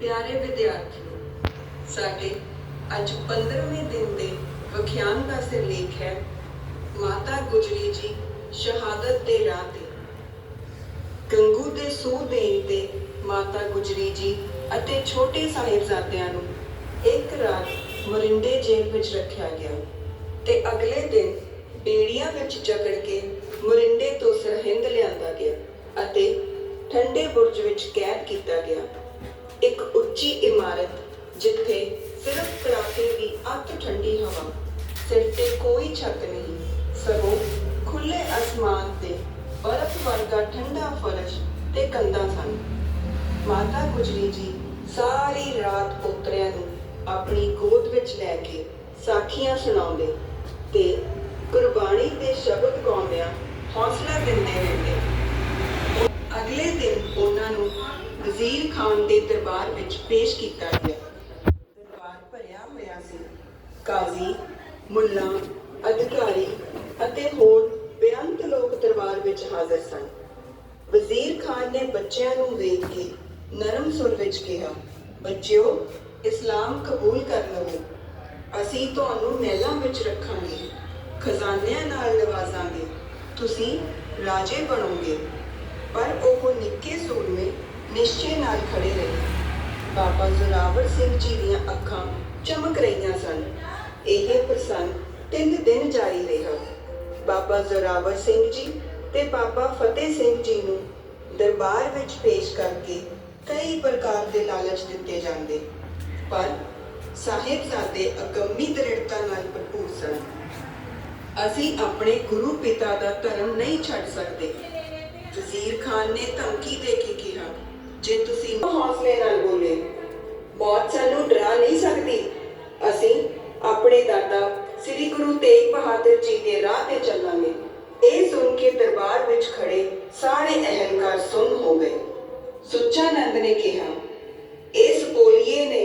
ਪਿਆਰੇ ਵਿਦਿਆਰਥੀਓ, ਸਾਡੇ ਅੱਜ 15ਵੇਂ ਦਿਨ ਦੇ ਵਿਖਿਆਨ ਦਾ ਸਿਰਲੇਖ ਹੈ, ਮਾਤਾ ਗੁਜਰੀ ਜੀ ਸ਼ਹਾਦਤ ਦੇ ਰਾਹ ਤੇ। ਗੰਗੂ ਦੇ ਸੂਹ ਦੇਣ ਤੇ ਮਾਤਾ ਗੁਜਰੀ ਜੀ ਅਤੇ ਛੋਟੇ ਸਾਹਿਬਜ਼ਾਦਿਆਂ ਨੂੰ ਇੱਕ ਰਾਤ ਮਰਿੰਡੇ ਜੇਲ੍ਹ ਵਿੱਚ ਰੱਖਿਆ ਗਿਆ ਤੇ ਅਗਲੇ ਦਿਨ ਬੇੜੀਆਂ ਵਿੱਚ ਜਕੜ ਕੇ ਮਰਿੰਡੇ ਤੋਂ ਸਰਹਿੰਦ ਲਿਆਂਦਾ ਗਿਆ ਅਤੇ ਠੰਡੇ ਬੁਰਜ ਵਿੱਚ ਕੈਦ ਕੀਤਾ ਗਿਆ। ਇੱਕ ਉੱਚੀ ਇਮਾਰਤ ਜਿੱਥੇ ਸਿਰਫ ਕੜਾਕੇ ਦੀ ਅੱਤ ਠੰਡੀ ਹਵਾ, ਸਿਰ ਤੇ ਕੋਈ ਛੱਤ ਨਹੀਂ, ਸਗੋਂ ਖੁੱਲੇ ਅਸਮਾਨ ਤੇ ਬਰਫ਼ ਵਰਗਾ ਠੰਡਾ ਫਰਸ਼ ਤੇ ਕੰਧਾਂ ਸਨ। ਮਾਤਾ ਗੁਜਰੀ ਜੀ ਸਾਰੀ ਰਾਤ ਪੋਤਰਿਆਂ ਨੂੰ ਆਪਣੀ ਗੋਦ ਵਿੱਚ ਲੈ ਕੇ ਸਾਖੀਆਂ ਸੁਣਾਉਂਦੇ ਤੇ ਗੁਰਬਾਣੀ ਦੇ ਸ਼ਬਦ ਗਾਉਂਦਿਆਂ ਹੌਸਲਾ ਦਿੰਦੇ ਰਹਿੰਦੇ ਅਗਲੇ ਦਿਨ ਉਹਨਾਂ ਨੂੰ ਵਜ਼ੀਰ ਖਾਨ ਦੇ ਦਰਬਾਰ ਵਿੱਚ ਪੇਸ਼ ਕੀਤਾ ਗਿਆ। ਦਰਬਾਰ ਭਰਿਆ ਹੋਇਆ ਸੀ। ਕਾਜ਼ੀ, ਮੁੱਲਾ, ਅਧਿਕਾਰੀ ਅਤੇ ਹੋਰ ਬੇਅੰਤ ਲੋਕ ਦਰਬਾਰ ਵਿੱਚ ਹਾਜ਼ਰ ਸਨ। ਵਜ਼ੀਰ ਖਾਨ ਨੇ ਬੱਚਿਆਂ ਨੂੰ ਵੇਖ ਕੇ ਨਰਮ ਸੁਰ ਵਿੱਚ ਕਿਹਾ, ਬੱਚਿਓ, ਇਸਲਾਮ ਕਬੂਲ ਕਰ ਲਵੋ। ਅਸੀਂ ਤੁਹਾਨੂੰ ਮਹਿਲਾਂ ਵਿੱਚ ਰੱਖਾਂਗੇ, ਖਜ਼ਾਨਿਆਂ ਨਾਲ ਨਵਾਜ਼ਾਂਗੇ। ਤੁਸੀਂ ਰਾਜੇ ਬਣੋਗੇ। ਪਰ ਉਹ ਨਿੱਕੇ ਸੂਰਮੇ ਨਿਸ਼ਚੇ ਨਾਲ ਖੜੇ ਰਹੇ। ਬਾਬਾ ਜ਼ੋਰਾਵਰ ਸਿੰਘ ਜੀ ਦੀਆਂ ਅੱਖਾਂ ਚਮਕ ਰਹੀਆਂ ਸਨ। ਇਹ ਪ੍ਰਸੰਗ ਤਿੰਨ ਦਿਨ ਜਾਰੀ ਰਿਹਾ। ਬਾਬਾ ਜ਼ੋਰਾਵਰ ਸਿੰਘ ਜੀ ਤੇ ਬਾਬਾ ਫਤਿਹ ਸਿੰਘ ਜੀ ਨੂੰ ਦਰਬਾਰ ਵਿੱਚ ਪੇਸ਼ ਕਰਕੇ ਕਈ ਪ੍ਰਕਾਰ ਦੇ ਲਾਲਚ ਦਿੱਤੇ ਜਾਂਦੇ। ਪਰ ਸਾਹਿਬਜ਼ਾਦੇ ਅਗੰਮੀ ਦ੍ਰਿੜਤਾ ਨਾਲ ਭਰਪੂਰ ਸਨ। ਅਸੀਂ ਆਪਣੇ ਗੁਰੂ ਪਿਤਾ ਦਾ ਧਰਮ ਨਹੀਂ ਛੱਡ ਸਕਦੇ। ਵਜ਼ੀਰ ਖਾਨ ਨੇ ਧਮਕੀ ਦੇ ਕੇ ਜੇ ਤੁਸੀਂ ਹੌਸਲੇ ਨਾਲ ਬੋਲੇ ਮੌਤ ਸਾਨੂੰ ਡਰਾ ਨਹੀਂ ਸਕਦੀ। ਅਸੀਂ ਆਪਣੇ ਦਾਦਾ ਸ੍ਰੀ ਗੁਰੂ ਤੇਗ ਬਹਾਦਰ ਜੀ ਦੇ ਰਾਹ ਤੇ ਚੱਲਾਂਗੇ। ਇਹ ਸੁਣ ਕੇ ਦਰਬਾਰ ਵਿੱਚ ਖੜੇ ਸਾਰੇ ਅਹੰਕਾਰ ਸੁੰਨ ਹੋ ਗਏ। ਸੁੱਚਾ ਨੰਦ ਨੇ ਕਿਹਾ, ਇਸ ਬੋਲੀਏ ਨੇ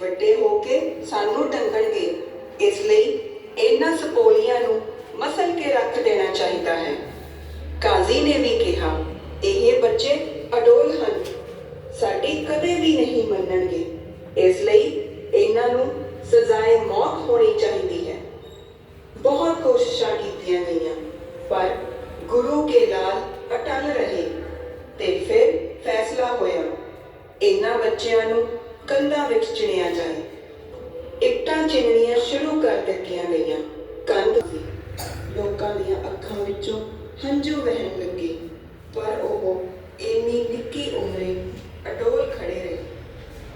ਵੱਡੇ ਹੋ ਕੇ ਸਾਨੂੰ ਟੰਗਣਗੇ ਇਸ ਲਈ ਇਹਨਾਂ ਸਪੋਲੀਆਂ ਨੂੰ ਮਸਲ ਕੇ ਰੱਖ ਦੇਣਾ ਚਾਹੀਦਾ ਹੈ। ਕਾਜ਼ੀ ਨੇ ਵੀ ਕਿਹਾ, ਇਹ ਬੱਚੇ ਅਡੋਲ ਹਨ। ਸਾਡੀ ਕਦੇ ਵੀ ਨਹੀਂ ਮੰਨਣਗੇ। ਇਸ ਲਈ ਇਹਨਾਂ ਨੂੰ ਸਜ਼ਾਏ ਮੌਤ ਹੋਣੀ ਚਾਹੀਦੀ ਹੈ। ਬਹੁਤ ਕੋਸ਼ਿਸ਼ਾਂ ਕੀਤੀਆਂ ਗਈਆਂ, ਪਰ ਗੁਰੂ ਕੇ ਲਾਲ ਅਟਲ ਰਹੇ ਤੇ ਫਿਰ ਫੈਸਲਾ ਹੋਇਆ, ਇਹਨਾਂ ਬੱਚਿਆਂ ਨੂੰ ਕੰਧਾਂ ਵਿੱਚ ਚਿਣਿਆ ਜਾਏ। ਇੱਟਾਂ ਚਿਣਨੀਆਂ ਸ਼ੁਰੂ ਕਰ ਦਿੱਤੀਆਂ ਗਈਆਂ। ਕੰਧ ਲੋਕਾਂ ਦੀਆਂ ਅੱਖਾਂ ਵਿੱਚੋਂ ਹੰਝੂ ਵਹਿਣ ਲੱਗੇ, ਪਰ ਉਹ ਇੰਨੀ ਨਿੱਕੀ ਉਮਰੇ ਅਡੋਲ ਖੜੇ ਰਹੇ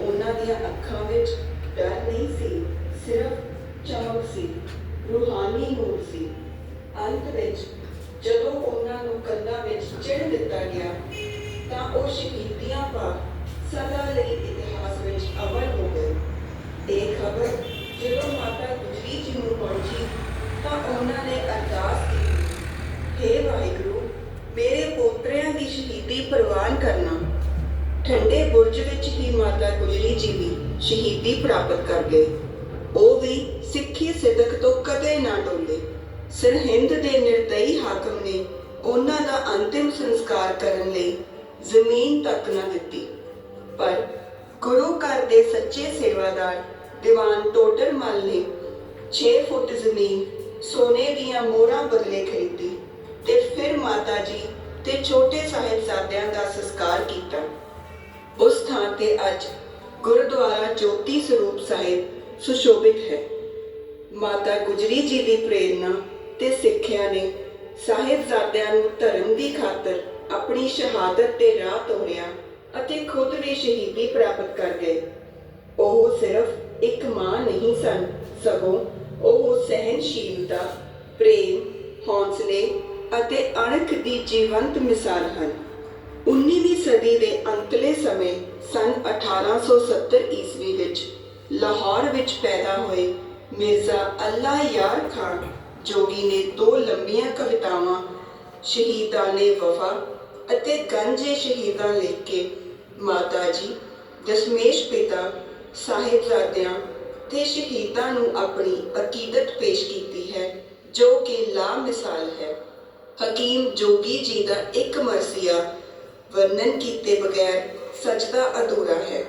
ਉਹਨਾਂ ਦੀਆਂ ਅੱਖਾਂ ਵਿੱਚ ਡਰ ਨਹੀਂ ਸੀ ਸਿਰਫ ਚਮਕ ਸੀ ਰੂਹਾਨੀ ਨੂਰ ਸੀ ਅੰਤ ਵਿੱਚ ਜਦੋਂ ਉਹਨਾਂ ਨੂੰ ਕੰਧਾਂ ਵਿੱਚ ਚਿਣ ਦਿੱਤਾ ਗਿਆ, ਤਾਂ ਉਹ ਸ਼ਹੀਦੀਆਂ ਪਾ ਸਦਾ ਲਈ ਇਤਿਹਾਸ ਵਿੱਚ ਅਵਲ ਹੋ ਗਏ। ਇਹ ਖਬਰ ਜਦੋਂ ਮਾਤਾ ਗੁਜਰੀ ਜੀ ਨੂੰ ਪਹੁੰਚੀ, ਤਾਂ ਉਹਨਾਂ ਨੇ ਅਰਦਾਸ ਕੀਤੀ, ਹੇ ਵਾਹਿਗੁਰੂ, ਮੇਰੇ ਪੋਤਰਿਆਂ ਦੀ ਸ਼ਹੀਦੀ ਪ੍ਰਵਾਨ ਕਰਨਾ। ਠੰਡੇ ਬੁਰਜ ਵਿੱਚ ਹੀ ਮਾਤਾ ਗੁਜਰੀ ਜੀ ਵੀ ਸ਼ਹੀਦੀ ਪ੍ਰਾਪਤ ਕਰ ਗਏ। ਉਹ ਵੀ ਸਿੱਖੀ ਸਿਦਕ ਤੋਂ ਕਦੇ ਨਾ ਡੋਲੇ ਸਰਹਿੰਦ ਦੇ ਨਿਰਦਈ ਹਾਕਮ ਨੇ ਉਹਨਾਂ ਦਾ ਅੰਤਿਮ ਸੰਸਕਾਰ ਕਰਨ ਲਈ ਜ਼ਮੀਨ ਤੱਕ ਨਾ ਦਿੱਤੀ। ਪਰ ਗੁਰੂ ਘਰ ਦੇ ਸੱਚੇ ਸੇਵਾਦਾਰ ਦੀਵਾਨ ਟੋਟਰ ਮਲ ਨੇ 6 ਫੁੱਟ ਜ਼ਮੀਨ ਸੋਨੇ ਦੀਆਂ ਮੋਹਰਾਂ ਬਦਲੇ ਖਰੀਦੀ ਤੇ ਫਿਰ ਮਾਤਾ ਜੀ ਤੇ ਛੋਟੇ ਸਾਹਿਬਜ਼ਾਦਿਆਂ ਦਾ ਸੰਸਕਾਰ ਕੀਤਾ। ਉਸ ਥਾਂ ਤੇ ਅੱਜ ਗੁਰਦੁਆਰਾ ਜੋਤੀ ਸਰੂਪ ਸਾਹਿਬ ਸੁਸ਼ੋਭਿਤ ਹੈ। ਮਾਤਾ ਗੁਜਰੀ ਜੀ ਦੀ ਪ੍ਰੇਰਣਾ ਤੇ ਸਿੱਖਿਆ ਨੇ ਸਾਹਿਬਜ਼ਾਦਿਆਂ ਨੂੰ ਧਰਮ ਦੀ ਖਾਤਰ ਆਪਣੀ ਸ਼ਹਾਦਤ ਤੇ ਰਾਹ ਤੋਰਿਆ ਅਤੇ ਖੁਦ ਵੀ ਸ਼ਹੀਦੀ ਪ੍ਰਾਪਤ ਕਰ ਗਏ। ਉਹ ਸਿਰਫ ਇੱਕ ਮਾਂ ਨਹੀਂ ਸਨ, ਸਗੋਂ ਉਹ ਸਹਿਨਸ਼ੀਲਤਾ ਪ੍ਰੇਮ, ਹੌਸਲੇ ਅਤੇ ਅਣਖ ਦੀ ਜੀਵੰਤ ਮਿਸਾਲ ਹਨ। 19ਵੀਂ ਸਦੀ ਦੇ ਅੰਤਲੇ ਸਮੇਂ ਸਨ 1870 ਈਸਵੀ ਵਿੱਚ ਲਾਹੌਰ ਵਿੱਚ ਪੈਦਾ ਹੋਏ ਮਿਰਜ਼ਾ ਅੱਲਾ ਯਾਰ ਖਾਨ ਜੋਗੀ ਨੇ ਦੋ ਲੰਬੀਆਂ ਕਵਿਤਾਵਾਂ, ਸ਼ਹੀਦਾਂ ਨੇ ਵਫਾ ਅਤੇ ਗੰਜੇ ਸ਼ਹੀਦਾਂ ਲਿਖ ਕੇ ਮਾਤਾ ਜੀ, ਦਸ਼ਮੇਸ਼ ਪਿਤਾ, ਸਾਹਿਬਜ਼ਾਦਿਆਂ ਤੇ ਸ਼ਹੀਦਾਂ ਨੂੰ ਆਪਣੀ ਅਕੀਦਤ ਪੇਸ਼ ਕੀਤੀ ਹੈ, ਜੋ ਕਿ ਲਾ ਮਿਸਾਲ ਹੈ। ਹਕੀਮ ਜੋਗੀ ਜੀ ਦਾ ਇੱਕ ਮਰਸੀਆ ਵਰਣਨ ਕੀਤੇ ਬਗੈਰ ਸੱਚਦਾ ਅਧੂਰਾ ਹੈ।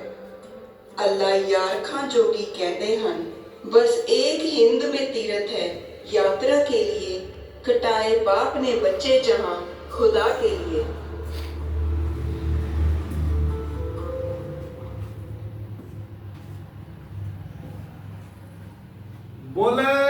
ਅੱਲਾ ਯਾਰ ਖਾਂ ਜੋਗੀ ਕਹਿੰਦੇ ਹਨ, ਬਸ ਇੱਕ ਹਿੰਦ ਮੇ ਤੀਰਤ ਹੈ यात्रा के लिए कटाए बाप ने बच्चे जहां खुदा के लिए ਬੋਲੇ